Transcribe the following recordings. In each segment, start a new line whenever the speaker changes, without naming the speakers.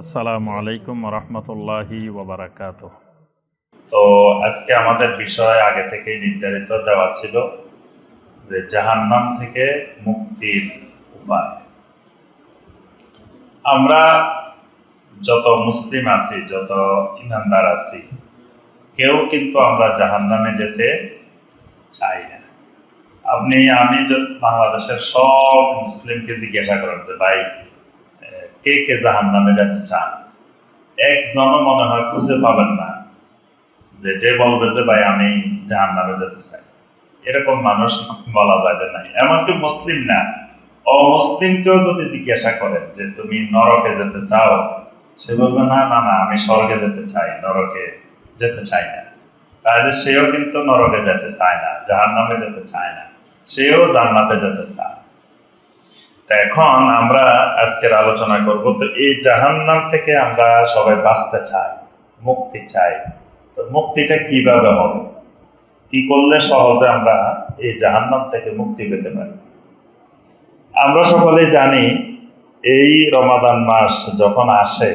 আসসালামু আলাইকুম রহমতুল্লাহি ওবরাকাত।
তো আজকে আমাদের বিষয় আগে থেকেই নির্ধারিত দেওয়া ছিল যে জাহান্নাম থেকে মুক্তির উপায়। আমরা যত মুসলিম আছি, যত ইমানদার আছি, কেউ কিন্তু আমরা জাহান্নামে যেতে চাই না। আপনি, আমি বাংলাদেশের সব মুসলিমকে জিজ্ঞাসা করেন যে, ভাই কে কে জাহান্নামে যেতে চান? একজনও মনে হয় খুঁজে পাবেন না। যে যে বলবে যে, ভাই, আমি জাহান নামে যেতে চাই। এরকম মানুষ বলা যায় যে নাই। এমনকি মুসলিম না। অমুসলিমকেও যদি জিজ্ঞাসা করেন যে, তুমি নরকে যেতে চাও? সে বলবে, না না না, আমি স্বর্গে যেতে চাই, নরকে যেতে চাই না। তাহলে সেও কিন্তু নরকে যেতে চায় না জাহান নামে যেতে চায় না। সেও জান্নাতে যেতে চায়। এখন আমরা আজকের আলোচনা করব, তো এই জাহান্নাম থেকে আমরা সবাই বাঁচতে চাই, মুক্তি চাই। তো মুক্তিটা কীভাবে হবে? কি করলে সহজে আমরা এই জাহান্নাম থেকে মুক্তি পেতে পারি? আমরা সকলেই জানি, এই রমাদান মাস যখন আসে,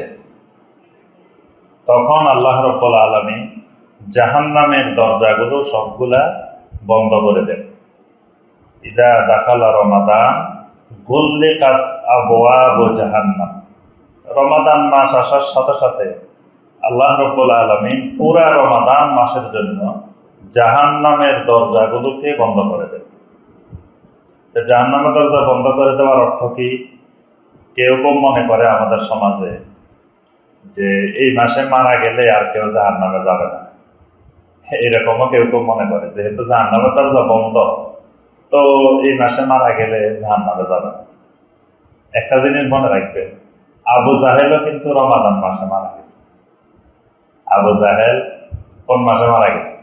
তখন আল্লাহ রব্বুল আলমী জাহান্নামের দরজাগুলো সবগুলা বন্ধ করে দেন। ইদা দাখালা রমাদান গল্লে কাত আবোয়া জাহান্নাম। রমাদান মাস আসার সাথে সাথে আল্লাহ রব্বুল আলমিন পুরা রমাদান মাসের জন্য জাহান নামের দরজাগুলোকে বন্ধ করে দেন। তো জাহান নামের দরজা বন্ধ করে দেওয়ার অর্থ কি? কেউ কেউ মনে করে আমাদের সমাজে যে এই মাসে মারা গেলে আর কেউ জাহান নামে যাবে না। এরকমও কেউ কেউ মনে করে, যেহেতু জাহান নামের দরজা বন্ধ। তো এই মাসে মারা গেলে জাহান মারা যাবে। একটা জিনিস মনে রাখবেন আবু জাহেলও কিন্তু রমাদান মাসে মারা গেছে। আবু জাহেল কোন মাসে মারা গেছে?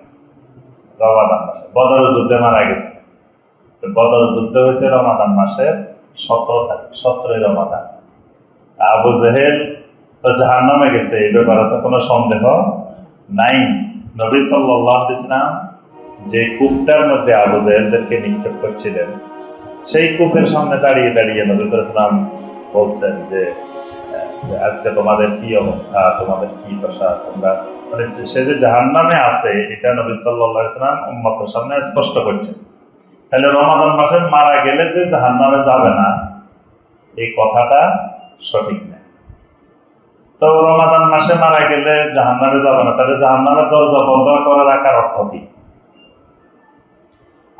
রমাদান মাসে। বদর যুদ্ধে মারা গেছে। বদর যুদ্ধ হয়েছে রমাদান মাসের সতেরো তারিখ, সতেরোই রমাদান। আবু জাহেল তো জাহান নামে গেছে, এই ব্যাপারে তো কোনো সন্দেহ নাই। নবী সাল্লাহ ইসলাম যে কূপটার মধ্যে আবু জাহেলদেরকে নিক্ষেপ করছিলেন, সেই কূপের সামনে দাঁড়িয়ে দাঁড়িয়ে নবী সাল্লাম বলছেন যে আজকে তোমাদের কি অবস্থা? তোমাদের কি দশা তোমরা মানে সে যে জাহান নামে আছে, এটা নবী সাল্লাম উম্মতের সামনে স্পষ্ট করছে তাহলে রমাদান মাসে মারা গেলে যে জাহান নামে যাবে না, এই কথাটা সঠিক না। তো রমাদান মাসে মারা গেলে জাহান নামে যাবে না, তাহলে জাহান নামের দরজা বন্ধ করে রাখার অর্থ কি?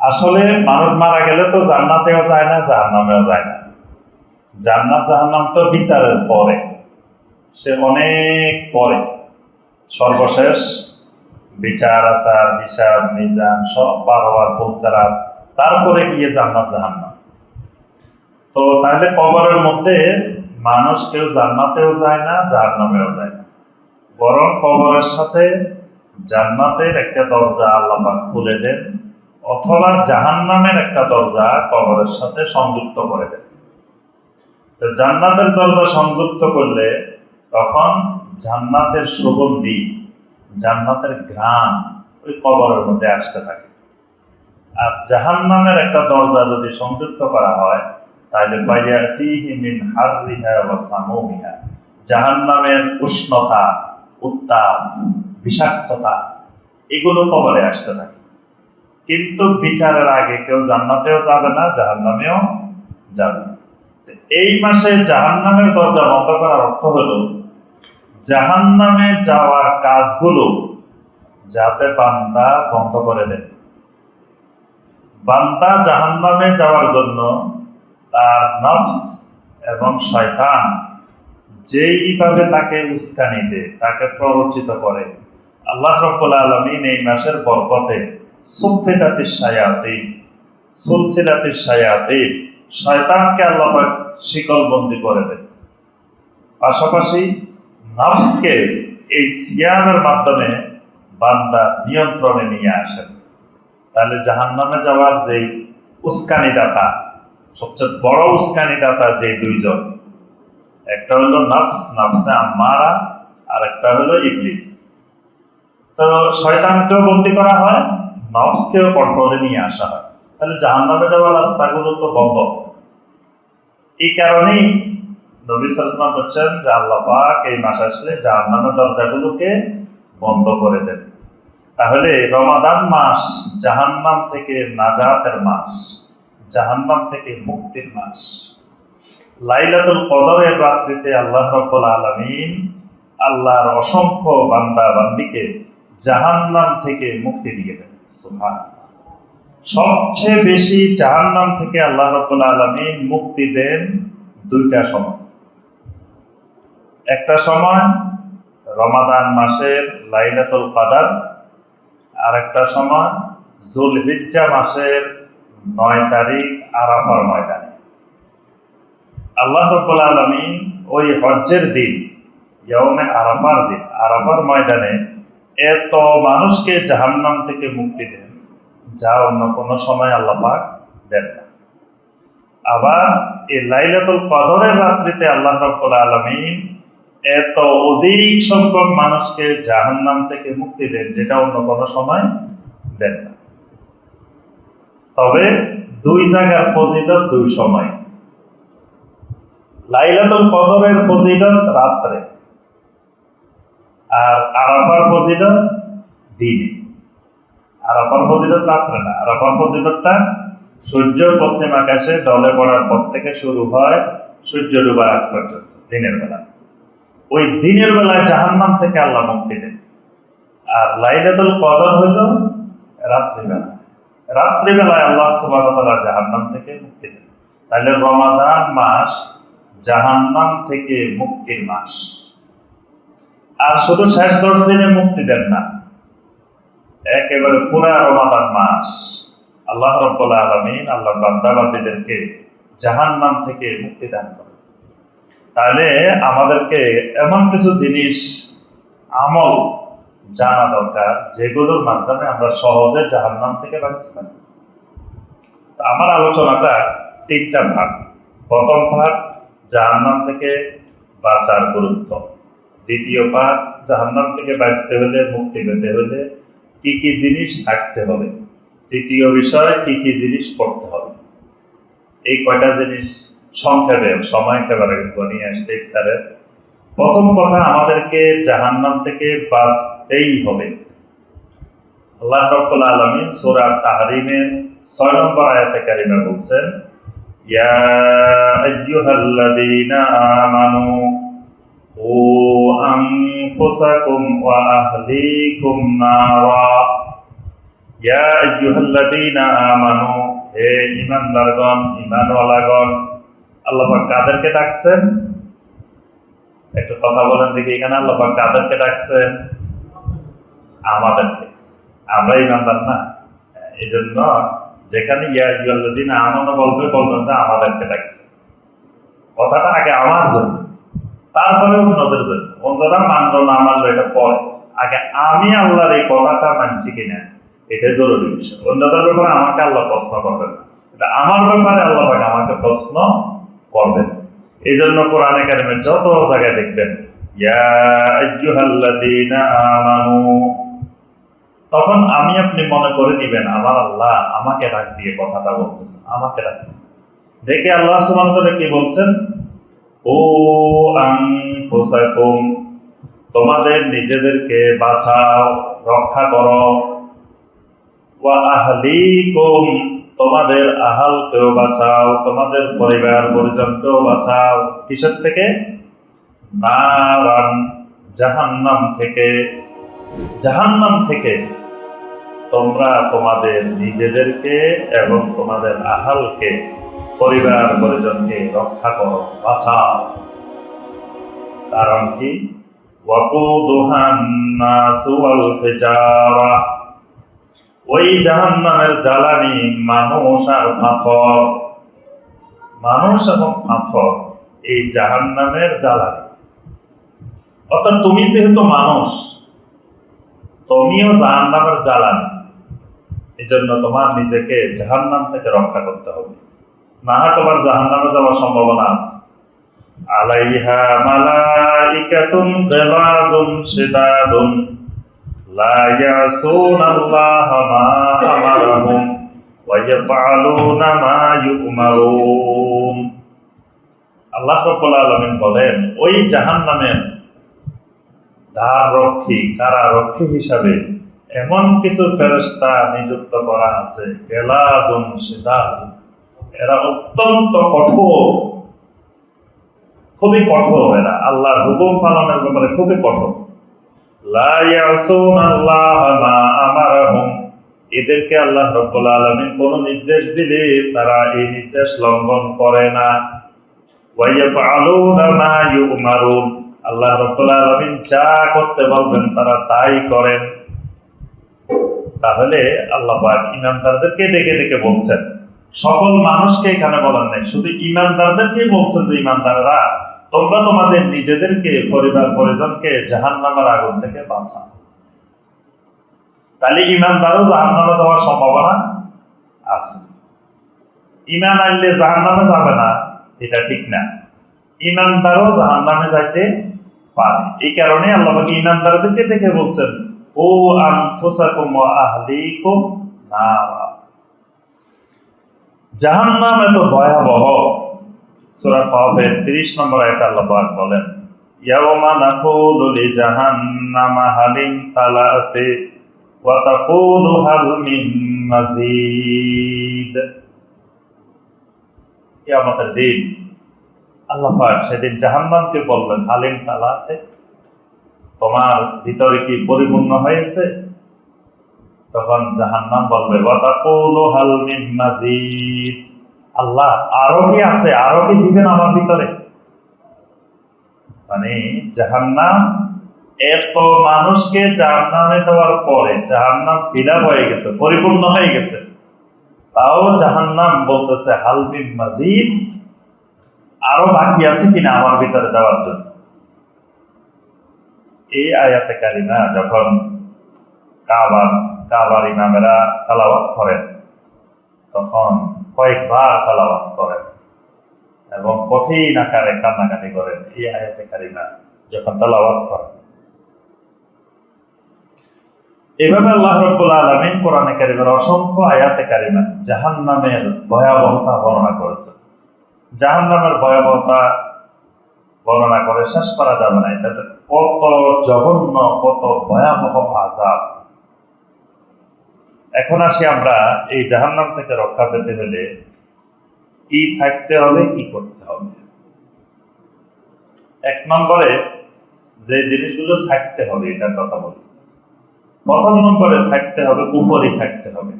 আসলে মানুষ মারা গেলে তো জান্নাতেও যায় না জাহান নামেও যায় না। জান্নাত, জাহান্নাম তো বিচারের পরে। সে অনেক পরে। সর্বশেষ বিচার, আচার, হিসাব মিজান সব পার হওয়ার ফুলচারা তারপরে গিয়ে জান্নাত, জাহান্নাম। তো তাহলে কবরের মধ্যে মানুষ কেউ জান্নাতেও যায় না, জাহান্নামেও যায় না। বরং কবরের সাথে জান্নাতের একটা দরজা আল্লাহ খুলে দেন। অথবা জাহান্নামের একটা দরজা কবরের সাথে সংযুক্ত করে দেন তো জান্নাতের দরজা সংযুক্ত করলে তখন জান্নাতের সুগন্ধি, জান্নাতের ঘ্রাণ ওই কবরের মধ্যে আসতে থাকে। আর জাহান্নামের একটা দরজা যদি সংযুক্ত করা হয়, তাহলে মিন হাররিহা ওয়া সামুমিহা, জাহান্নামের উষ্ণতা, উত্তাপ, বিষাক্ততা, এগুলো কবরে আসতে থাকে। কিন্তু বিচারের আগে কেউ জান্নাতেও যাবে না, জাহান্নামেও যাবে এই মাসে জাহান্নামের দরজা বন্ধ করার অর্থ হলো, জাহান্নামে যাওয়ার কাজগুলো যাতে বান্দা বন্ধ করে দেন বান্দা জাহান্নামে যাওয়ার জন্য তার নফস এবং শয়তান যেইভাবে তাকে উস্কানি দেয়, তাকে প্ররোচিত করে। আল্লাহ রব্বুল আলমিন এই মাসের বরকতে সুফিদাতির সায়াতি সুলসিলাতির সায়াতি শয়তানকে আল্লাহ পাক শিকলবন্দি করে দেন। পাশাপাশি নফসকে এই সিয়ামের মাধ্যমে বান্দা নিয়ন্ত্রণে নিয়ে আসেন। তাহলে জাহান্নামে যাওয়ার যে উস্কানিদাতা, সবচেয়ে বড় উস্কানিদাতা যে দুইজন, একটা হলো নফস, নফসে আম্মারা আর একটা হলো ইবলিস। তো শয়তানকেও বন্দি করা হয় নফসকেও কন্ট্রোলে নিয়ে আসা হয়। তাহলে জাহান্নামে যাওয়ার রাস্তাগুলো তো বন্ধ। এই কারণেই নবী সালাম বলছেন যে আল্লাহ পাক এই মাস আসলে জাহান্নামের দরজাগুলোকে বন্ধ করে দেন। তাহলে রমাদান মাস জাহান্নাম থেকে নাজাতের মাস, জাহান্নাম থেকে মুক্তির মাস। লাইলাতুল কদরের রাত্রিতে আল্লাহ রব্বুল আলমিন আল্লাহর অসংখ্য বান্দা বান্দিকে জাহান্নাম থেকে মুক্তি দিয়ে দেন। সবচেয়ে বেশি জাহান্নাম থেকে আল্লাহ রব্বুল আলমিন মুক্তি দেন দুইটা সময়। একটা সময় রমাদান মাসের লাইলাতুল কাদার আর একটা সময় জুলহিজ্জা মাসের নয় তারিখ আরাফার ময়দানে। আল্লাহ রব্বুল আলমিন ওই হজ্জের দিন ইয়মে আরাফার দিন, আরাফার ময়দানে এত মানুষকে জাহান্নাম থেকে মুক্তি দেন, যা অন্য কোনো সময় আল্লাহ পাক দেন না। আবার এই লাইলাতুল কদরের রাত্রিতে আল্লাহ রব্বুল আলমিন এত অধিক সংখ্যক মানুষকে জাহান্নাম থেকে মুক্তি দেন, যেটা অন্য কোনো সময় দেন না। তবে দুই জায়গার ফজিলত দুই সময়। লাইলাতুল কদরের ফজিলত রাত্রে। আর আরাফার ফজিলত দিনে। আরাফার ফজিলত রাত্রে না। আরাফার ফজিলতটা সূর্য পশ্চিম আকাশে ডলে পড়ার পর থেকে শুরু হয় সূর্য ডুবার আগ পর্যন্ত, দিনের বেলা। ওই দিনের বেলায় জাহান্নাম থেকে আল্লাহ মুক্তি দেন। আর লাইলাতুল কদর হইল রাত্রিবেলা। রাত্রিবেলায় আল্লাহ সুবাহ জাহান্নাম থেকে মুক্তি দেন। তাহলে রমাদান মাস জাহান্নাম থেকে মুক্তির মাস। আর শুধু শেষ দশ দিনে মুক্তি দেন না, একেবারে পুরা রমাদান মাস আল্লাহ রব্বুল আলমিন আল্লাহ বান্দাবাদীদেরকে জাহান নাম থেকে মুক্তি দান করেন। তাহলে আমাদেরকে এমন কিছু জিনিস, আমল জানা দরকার যেগুলোর মাধ্যমে আমরা সহজে জাহান নাম থেকে বাঁচতে পারি। আমার আলোচনাটা তিনটা ভাগ। প্রথম ভাগ, জাহান্নাম থেকে বাঁচার গুরুত্ব। দ্বিতীয় ভাগ জাহান্নাম থেকে বাঁচতে হলে, মুক্তি পেতে হলে কি কি জিনিস থাকতে হবে? তৃতীয় বিষয়, কি কি জিনিস করতে হবে? এই কয়টা জিনিস সংক্ষেপে, সময় একেবারে নিয়ে আসছে ইফতারের প্রথম কথা, আমাদেরকে জাহান্নাম থেকে বাঁচতেই হবে। আল্লাহ রব্বুল আলমিন সুরা তাহারিমের ছয় নম্বর আয়াতে কারিমা বলছেন, ইয়া আইয়ুহাল্লাযীনা আমানু ও আনফুসাকুম ওয়া আহলিকুম নারা ইয়া আইয়ুহাল্লাযীনা আমানু হে ঈমানদারগণ, ঈমানওয়ালাগণ, আল্লাহ পাক কাদেরকে ডাকছেন? একটু কথা বলেন দেখি এখানে, আল্লাহ পাক কাদেরকে ডাকছেন? আমাদেরকে। আমরা ইমানদার না। এই জন্য যেখানে ইয়া ইউল্লাদিন আমানো বলবে, বলবেন যে আমাদেরকে ডাকছে। কথাটা আগে আমার জন্য। তারপরে অন্যদের জন্য। অন্যরা মানলো না মানলো এটা পরে। আগে আমি আল্লাহর এই কথাটা মানছি কিনা এটা জরুরি বিষয়। অন্যদের ব্যাপারে আমাকে আল্লাহ প্রশ্ন করবেন না। এটা আমার ব্যাপারে আল্লাহ পাক আমাকে প্রশ্ন করবেন। এই জন্য কোরআনে কারিমের যত জায়গায় দেখবেন তখন আমি আপনি মনে করে দিবেন, আমার আল্লাহ আমাকে ডাক দিয়ে কথাটা বলতেছেন আমাকে ডাকতেছেন দেখে আল্লাহ ওয়া কি বলছেন? ও আনফুসাকুম তোমাদের নিজেদেরকে বাঁচাও, রক্ষা করো। ওয়া আহলিকুম তোমাদের আহালকেও বাঁচাও, তোমাদের পরিবার পরিজনকেও বাঁচাও। কিসের থেকে? নারান, জাহান্নাম থেকে। জাহান্নাম থেকে তোমরা তোমাদের নিজেদেরকে এবং তোমাদের আহালকে পরিবার, পরিজনকে রক্ষা করো, বাঁচাও। কারণ কি? ওই জাহান্নামের জ্বালানি মানুষ আর পাথর। মানুষ এবং পাথর, এই জাহান্নামের জ্বালানি। অর্থাৎ তুমি যেহেতু মানুষ, তুমিও জাহান্নামের জ্বালানি। এই জন্য তোমার নিজেকে জাহান্নাম থেকে রক্ষা করতে হবে। না, তোমার জাহান্নামে যাওয়ার সম্ভাবনা আছে। আলাইহা মালাইকাতুন গিলাজুন শিদাদুন, লা ইয়াসুনাল্লাহ মা ওয়া ইয়াফআলুনা মা ইউমারুন। আল্লাহ রাব্বুল আলামিন বলেন, ওই জাহান্নামের দ্বার রক্ষী কারা রক্ষী হিসাবে এমন কিছু ফেরেশতা নিযুক্ত করা আছে, গেলাজুন শিদাদুন। এরা অত্যন্ত কঠোর। খুবই কঠোর এরা। আল্লাহর হুকুম পালনের ব্যাপারে খুবই কঠোর। এদেরকে আল্লাহ রব্বুল আলামিন কোন নির্দেশ দিলে তারা এই নির্দেশ লঙ্ঘন করে না। আল্লাহ রব্বুল আলামিন যা করতে বলবেন তারা তাই করেন। তাহলে আল্লাহ ইমানদারদেরকে ডেকে ডেকে বলছেন। সকল মানুষকে এখানে বলেন নাই। শুধু ইমানদারদেরকেই বলছেন যে, ইমানদাররা, তোমরা তোমাদের নিজেদেরকে, পরিবার, পরিজনকে জাহান নামের আগুন থেকে বাঁচাও। তাহলে ইমানদারও জাহান নামে যাওয়ার সম্ভাবনা আছে। ইমান আনলে জাহান নামে যাবে না, এটা ঠিক না। ইমানদারও জাহান নামে যাইতে পারে। এই কারণে আল্লাহ পাক ইমানদারদেরকে দেখে বলছেন, ও আনফুসাকুম ওয়া আহলিকুম নারা। জাহান্নাম এত ভয়াবহ। সূরা কফের 30 নম্বর আয়াতে আল্লাহ বলেন ইয়াওমা নাকুলু লি জাহান্নামা হালিম তালাতে ওয়া তাকুলু হাল মিন মাজিদ কিয়ামতের দিন আল্লাহ পাক সেদিন জাহান্নামকে বলবেন হালিম তালাতে তোমার ভিতরে কি পরিপূর্ণ হয়েছে? তখন জাহান্নাম বলবে আল্লাহ, আরও কি আছে? আরও কি দিবেন আমার ভিতরে? মানে জাহান্নাম, এত মানুষকে জাহান্নামে দেওয়ার পরে জাহান্নাম ফিল হয়ে গেছে, পরিপূর্ণ হয়ে গেছে। তাও জাহান্নাম বলতেছে, হাল মিন মাজিদ? আরও বাকি আছে কিনা আমার ভিতরে দেওয়ার জন্য? এই আয়াতে কারিমা যখন কাবার ইমামেরা তালাওয়াত করেন। তখন কয়েকবার তালাওয়াত করেন এবং কঠিন আকারে কান্নাকাটি করেন। এই আয়াতে কারিমা যখন তালাওয়াত করেন। এভাবে আল্লাহ রব্বুল আলমিন কোরআনে কারিমের অসংখ্য আয়াতে কারিমা জাহান নামের ভয়াবহতা বর্ণনা করেছে জাহান নামের ভয়াবহতা বর্ণনা করে শেষ করা যাবে না। এটাতে কত জঘন্য, কত ভয়াবহ আজাব এখন আসি আমরা এই জাহান্নাম থেকে রক্ষা পেতে হলে কি ছাড়তে হবে, কি করতে হবে? এক নম্বরে যে জিনিসগুলো ছাড়তে হবে, এটার কথা বলি। প্রথম নম্বরে ছাড়তে হবে, কুফরই ছাড়তে হবে।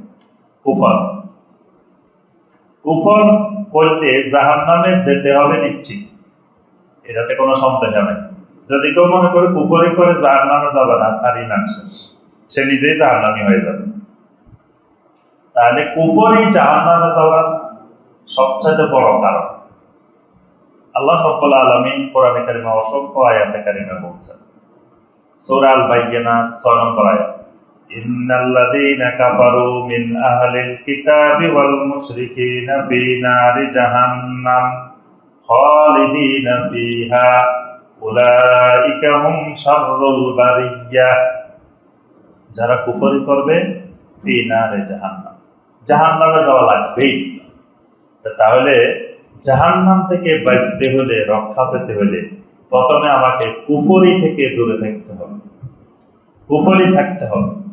কুফর। কুফর করলে জাহান্নামে যেতে হবে নিশ্চিত। এটাতে কোনো সন্দেহ নেই। যদি কেউ মনে করে কুফরি করে যার নামে যাবে না, তার ইমান শেষ। সে নিজেই যার নামে হয়ে যাবে। তাহলে কুফরি জাহান যাওয়ার সবচেয়ে বড় কারণ। আল্লাহ রব্বুল আলমিন কোরআনে কারিমা অসংখ্য আয়াতে কারিমা বলছেন সুরাল বাইয়িনা ছয় নম্বর আয়াত, ইন্নাল্লাযীনা কাফারু মিন আহলিল কিতাবি ওয়াল মুশরিকিনা ফি নারি জাহান্নাম খালিদিনা ফিহা, উলাইকা হুম শাররুল বারিয়া। যারা কুফরি করবে, ফি নারে জাহান্নাম। জাহান্নামে যাওয়া লাগবেই। তাহলে জাহান্নাম থেকে বাঁচতে হলে, রক্ষা পেতে হলে প্রথমে আমাকে কুফরি থেকে দূরে থাকতে হবে। কুফরি থাকতে হবে।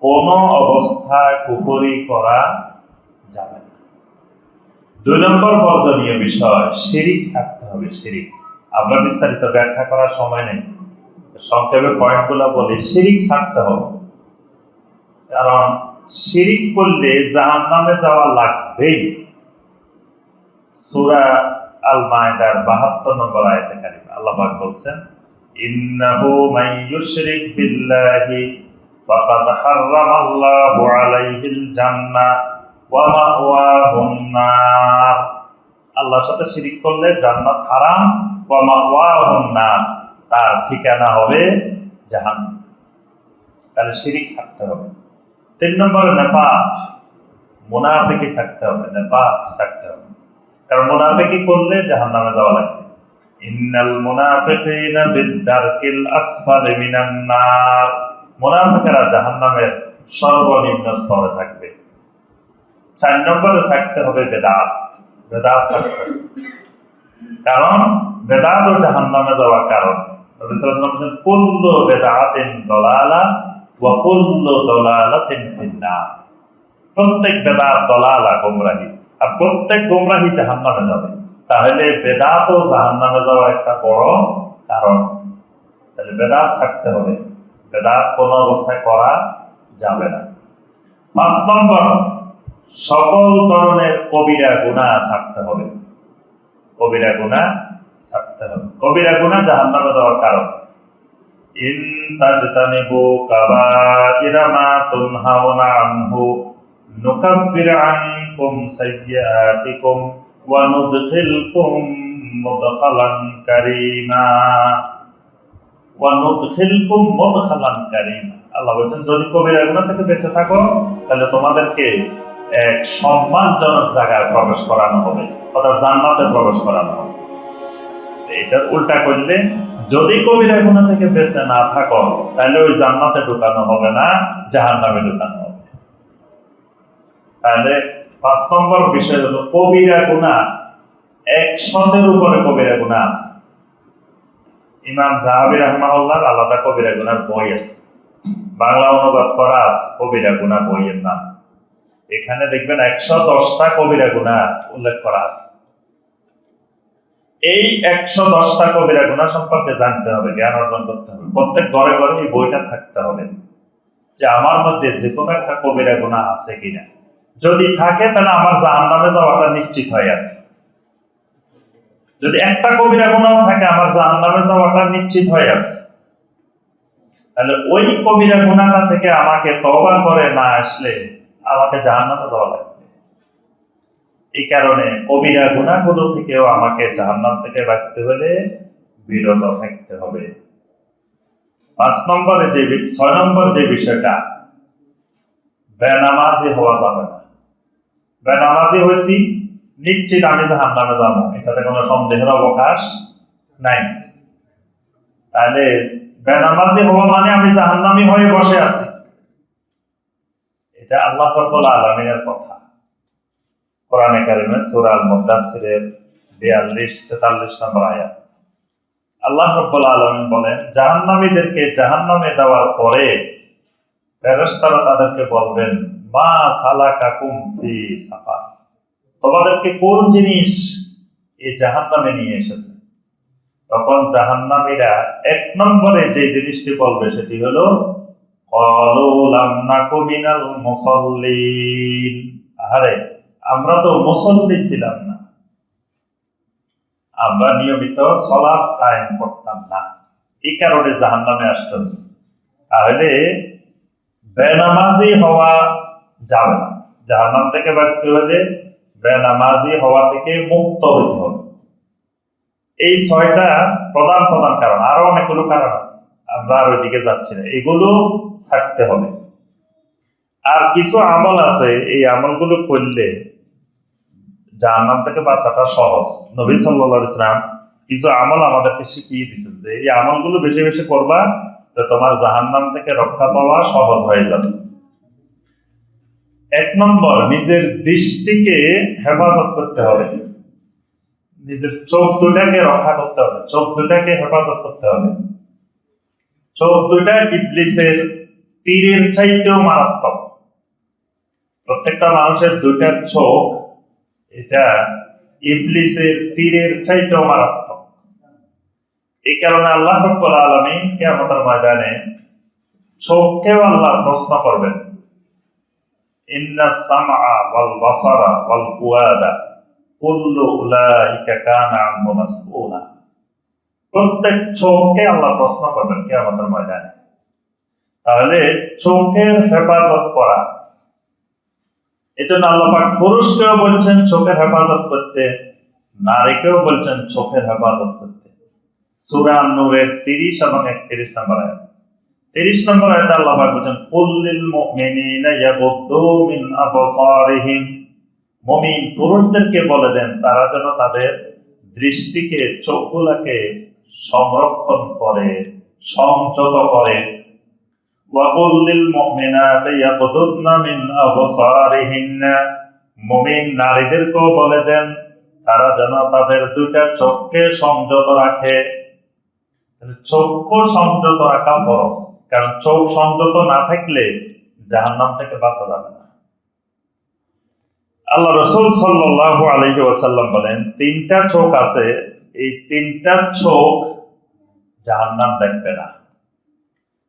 কোন অবস্থায় কুফরি করা যাবে না। দুই নম্বর বর্জনীয় বিষয়, শিরিক থাকতে হবে, শিরিক। আমরা বিস্তারিত ব্যাখ্যা করার সময় নেই। সংক্ষেপে পয়েন্টগুলো বলি, শিরিক ছাড়তে হবে। কারণ শিরিক করলে জাহান নামে যাওয়া লাগবেই। সুরা আল মায়দার বাহাত্তর নম্বর আয়তে কারিমা আল্লাহ বলছেন, ইন্নাহু মান ইউশরিক বিল্লাহি ফাকাদ হাররামাল্লাহু আলাইহিল জান্নাহ ওয়া মাওয়াহুন নার। আল্লাহর সাথে শিরিক করলে জান্নাত হারাম, ওয়া মাওয়াহুন নার, তার ঠিকানা হবে জাহান্নাম। তাহলে শিরিক ছাড়তে হবে। তিন নম্বরে থাকতে হবে থাকতে হবে। কারণ করলে জাহান্নামে যাওয়া লাগবে। ইন্নাল সর্বনিম্ন স্তরে থাকবে। চার নম্বরে থাকতে হবে বেদাত। বেদাত থাকতে কারণ বেদাত ও জাহান নামে যাওয়ার কারণ ওয়াসাল্লাম বলেন, কুল্লু বেদাতিন দলালা প্রত্যেক বেদাত দলালা গোমরাহি। আর প্রত্যেক গোমরাহি জাহান নামে যাবে। তাহলে বেদাত ও জাহান নামে যাওয়ার একটা বড় কারণ। তাহলে বেদাত ছাড়তে হবে। বেদাত কোনো অবস্থায় করা যাবে না। পাঁচ নম্বর, সকল ধরনের কবিরা গুণা ছাড়তে হবে। কবিরা গুণা ছাড়তে হবে। কবিরা গুণা জাহান নামে যাওয়ার কারণ। কাবাইরা মা তুনহাউনা আনহু, নুকাফির আনকুম সাইয়্যাতিকুম ওয়া নুদখিলকুম মুদখালান কারীমা। ওয়া নুদখিলকুম মুদখালান কারীমা। আল্লাহ বলছেন, যদি কবিরা গুনাহ থেকে বেঁচে থাকো, তাহলে তোমাদেরকে এক সম্মানজনক জায়গায় প্রবেশ করানো হবে, অর্থাৎ জান্নাতে প্রবেশ করানো হবে। এটা উল্টা করলে যদি কবিরা গুণা থেকে বেঁচে না থাকো, তাহলে ওই জান্নাতে ঢুকানো হবে না জাহান নামে ঢুকানো হবে। তাহলে পাঁচ নম্বর বিষয় হলো, কবিরা গুণা একশতের উপরে কবিরা গুণা আছে। ইমাম জাহাবি রহমাউল্লাহর আলাদা কবিরা গুনার বই আছে। বাংলা অনুবাদ করা আছে, কবিরা গুণা বইয়ের নাম। এখানে দেখবেন একশো দশটা কবিরা গুণা উল্লেখ করা আছে। এই একশো দশটা কবিরা গুণা সম্পর্কে জানতে হবে, জ্ঞান অর্জন করতে হবে। প্রত্যেক ঘরে ঘরে এই বইটা থাকতে হবে যে আমার মধ্যে যে কোনো একটা কবিরা গুণা আছে কিনা। যদি থাকে, তাহলে আমার জাহান নামে যাওয়াটা নিশ্চিত হয়ে আছে। যদি একটা কবিরা গুণাও থাকে, আমার জাহান নামে যাওয়াটা নিশ্চিত হয়ে আছে। তাহলে ওই কবিরা গুণাটা থেকে আমাকে তবা করে না আসলে আমাকে জাহান্নামে দেওয়া লাগবে। এই কারণে কবিরা গুণাগুলো থেকেও আমাকে জাহান্নাম থেকে বাঁচতে হলে বিরত থাকতে হবে। পাঁচ নম্বরে যে ছয় নম্বর যে বিষয়টা, বেনামাজি হওয়া যাবে না। বেনামাজি হয়েছি, নিশ্চিত আমি জাহান্নামে যাব। এটাতে কোনো সন্দেহের অবকাশ নাই। তাহলে বেনামাজি হওয়া মানে আমি জাহান্নামি হয়ে বসে আছি। এটা আল্লাহ আলমিনের কথা। কোরআনে কারিমের সূরা মুদাসসিরের 42 43 নম্বর আয়াত। আল্লাহ রব্বুল আলামিন বলেন, জাহান্নামীদেরকে জাহান্নামে দেওয়ার পরে ফেরেশতারা তাদেরকে বলবেন, মা সালাকাকুম ফি সাফার তোমাদেরকে কোন জিনিস এই জাহান্নামে নিয়ে এসেছে? তখন জাহান্নামীরা এক নম্বরে যে জিনিসটি বলবে, সেটি হলো ক্বালু লাম নাকু মিনাল মুসাল্লিন। আহারে আমরা তো মুসল্লি ছিলাম না। আমরা নিয়মিত সলাপ কায়েম করতাম না। এই কারণে জাহান্নামে আসতে হয়েছে। তাহলে বেনামাজি হওয়া যাবে না। জাহান্নাম থেকে বাঁচতে হলে বেনামাজি হওয়া থেকে মুক্ত হইতে হবে। এই ছয়টা প্রধান প্রধান কারণ। আরও অনেকগুলো কারণ আছে। আমরা আর ওইদিকে যাচ্ছি না। এগুলো ছাড়তে হবে। আর কিছু আমল আছে, এই আমলগুলো করলে জাহান্নাম থেকে বাঁচাটা সহজ। নবী সাল্লাল্লাহু আলাইহি সাল্লাম কিছু আমল আমাদেরকে শিখিয়ে দিয়েছেন যে, এই আমলগুলো বেশি বেশি করবা, তো তোমার জাহান্নাম থেকে রক্ষা পাওয়া সহজ হয়ে যাবে। এক নম্বর, নিজের দৃষ্টিকে হেফাজত করতে হবে। নিজের চোখ দুটাকে রক্ষা করতে হবে। চোখ দুটাকে হেফাজত করতে হবে। চোখ দুটা ইবলিসের তীরের চাইতেও মারাত্মক। প্রত্যেকটা মানুষের দুইটা চোখ, এটা ইবলিসের তীরের চাইতেও মারাত্মক। এই কারণে আল্লাহ রব্বুল আলামিন কিয়ামতের ময়দানে চোখকেও আল্লাহ প্রশ্ন করবেন, ইন্না সামআ ওয়াল বাসারা ওয়াল ফুয়াদা কুল্লু উলাইকা কানা আনহু মাসউলা। প্রত্যেক চোখকে আল্লাহ প্রশ্ন করবেন কিয়ামতের ময়দানে। তাহলে চোখের হেফাজত করা এজন্য আল্লাহ পুরুষকেও বলছেন, চোখের হেফাজত করতে নারীকেও বলছেন, চোখের হেফাজত করতে সূরা নূরের 30 এবং 31 নম্বর আয়াত। 30 নম্বর আয়াতে আল্লাহ বলছেন কুল্লিল মুমিনিনা ইয়াগুদ্দু মিন আবসারিহিম মুমিন পুরুষদেরকে বলে দেন, তারা যেন তাদের দৃষ্টিকে, চোখগুলাকে সংরক্ষণ করে, সংযত করে। وقل للمؤمنات يغضضن من أبصارهن মুমিন নারীদেরকেও বলে দেন তারা যেন তাদের দুইটা চোখকে সংযত রাখে তাহলে চক্ষু সংযত রাখা ফরজ কারণ চোখ সংযত না থাকলে জাহান্নাম থেকে বাঁচা যাবে না আল্লাহ রসুল সাল্লাহ আলহি ওয়াসাল্লাম বলেন তিনটা চোখ আছে এই তিনটা চোখ জাহান্নাম দেখবে না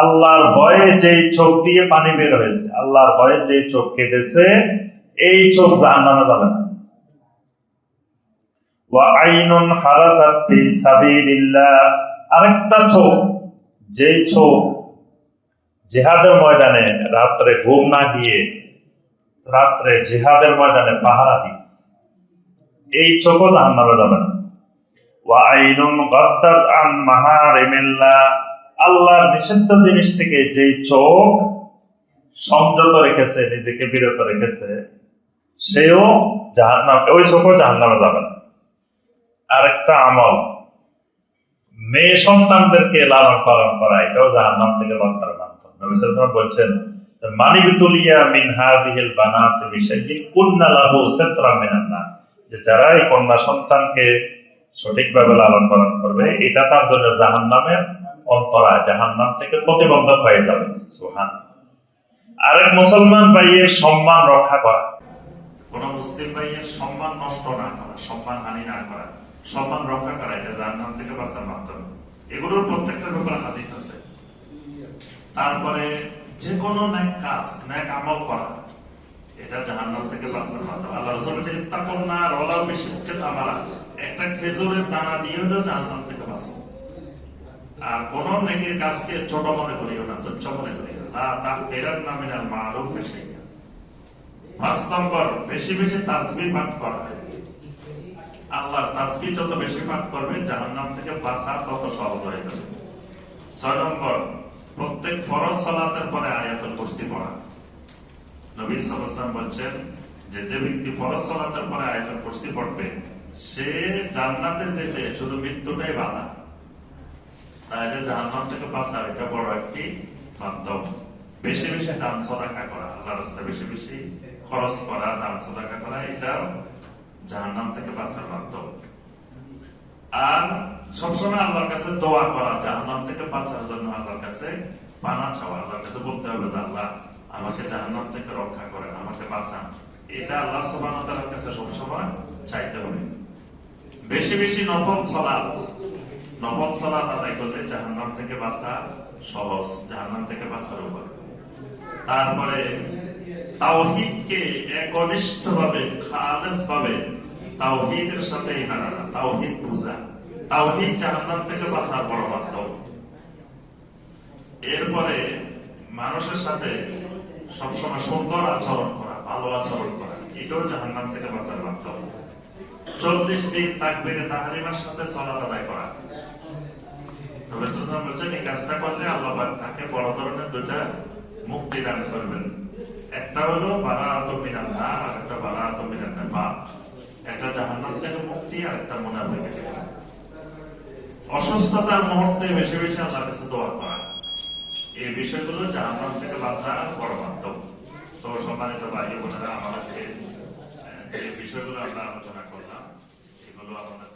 আল্লাহর ভয়ে যেই চোখ দিয়ে পানি বের হয়েছে, আল্লাহর ভয়ে যেই চোখ কেঁদেছে এই চোখ জাহান্নামে যাবে না। ওয়া আইনুন হারাসাত আরেকটা চোখ, যেই চোখ জিহাদের ময়দানে রাত্রে ঘুম না গিয়ে রাত্রে জিহাদের ময়দানে পাহারা দিস, এই চোখও জাহান্নামে যাবে না। ওয়া আইনুন গদ্দাত আন মাহারিমিল্লাহ। আল্লাহর নিষিদ্ধ জিনিস থেকে যেই চোখ সংযত রেখেছে, নিজেকে বিরত রেখেছে, সেও জাহান্নাম ওই চোখও জাহান্নামে যাবে না। আরেকটা আমল, মেয়ে সন্তানদেরকে লালন পালন করা, এটাও জাহান্নাম থেকে বাঁচার মাধ্যম। বলছেন মানি বিতুলিয়া মিন হাযিহিল বানাত বিশাইয়িন কুন্না লাহু সিতরা মিনান নার। যে যারা এই কন্যা সন্তানকে সঠিকভাবে লালন পালন করবে, এটা তার জন্য জাহান্নামের অন্তরায় জাহান্নাম থেকে প্রতিবন্ধক হয়ে যাবে। সুবহান। আরেক মুসলমান ভাইয়ের সম্মান রক্ষা করা। কোন মুসলিম ভাইয়ের সম্মান নষ্ট না করা, সম্মান হানি না করা, সম্মান রক্ষা করা, এটা থেকে বাঁচার মাধ্যম। এগুলোর ব্যাপারে হাদিস আছে। তারপরে যে কোনো ন্যাক কাজ, ন্যাক আমল করা, এটা জাহান্নাম থেকে বাঁচার মাধ্যম। আল্লাহ রসুল একটা খেজুরের দানা দিয়ে জাহান্নাম থেকে আর কোন নেকির কাজকে ছোট মনে করিও না, তুচ্ছ মনে করিও না। তা তেরার বেশি পাঁচ নম্বর, বেশি বেশি তাসবিহ পাঠ করা। আল্লাহর তাসবিহ যত বেশি পাঠ করবে থেকে বাঁচা তত সহজ হয়ে যাবে। ছয় নম্বর, প্রত্যেক ফরজ সালাতের পরে আয়াতুল কুরসি পড়া। নবী সাল্লাল্লাহু বলছেন, যে যে ব্যক্তি ফরজ সালাতের পরে আয়াতুল কুরসি পড়বে, সে জান্নাতে যেতে শুধু মৃত্যুটাই বাধা। থেকে বাঁচা এটা বড় একটি মাধ্যম। বেশি বেশি দান সদাকা করা আল্লাহ বেশি বেশি খরচ করা, দান সদাকা করা থেকে বাঁচার মাধ্যম। আর সবসময় আল্লাহর কাছে দোয়া করা থেকে বাঁচার জন্য আল্লাহর কাছে পানা আল্লাহর কাছে বলতে হবে আল্লাহ আমাকে জাহান্নাম থেকে রক্ষা করেন, আমাকে বাঁচান। এটা আল্লাহ ওয়া কাছে সবসময় চাইতে হবে। বেশি বেশি নফল সালাত নফল সালাত আদায় করলে জাহান্নাম থেকে বাঁচা সহজ, জাহান্নাম থেকে বাঁচার উপায় তারপরে তাওহীদকে একনিষ্ঠ ভাবে খালেস ভাবে তাওহীদের সাথে ইমান আনা তাওহীদ জাহান্নাম থেকে বাঁচার বড় মাধ্যম। এরপরে মানুষের সাথে সবসময় সুন্দর আচরণ করা, ভালো আচরণ করা, এটাও জাহান্নাম থেকে বাঁচার মাধ্যম। চল্লিশ দিন থাকবে তাহারিমার সাথে সলাত আদায় করা। বলছেন এই কাজটা করলে আল্লাহ তাকে বড় ধরনের দুইটা মুক্তি দান করবেন। একটা হলো, বারাআতু মিনান নার, আর একটা মিনান নিফাক। একটা জাহান্নাম থেকে মুক্তি আর একটা থেকে অসুস্থতার মুহূর্তে বেশি বেশি আল্লাহর কাছে দোয়া করা। এই বিষয়গুলো জাহান্নাম থেকে বাঁচার বড় মাধ্যম। তো সম্মানিত ভাই বোনেরা আমাদেরকে যে বিষয়গুলো আমরা আলোচনা do aluno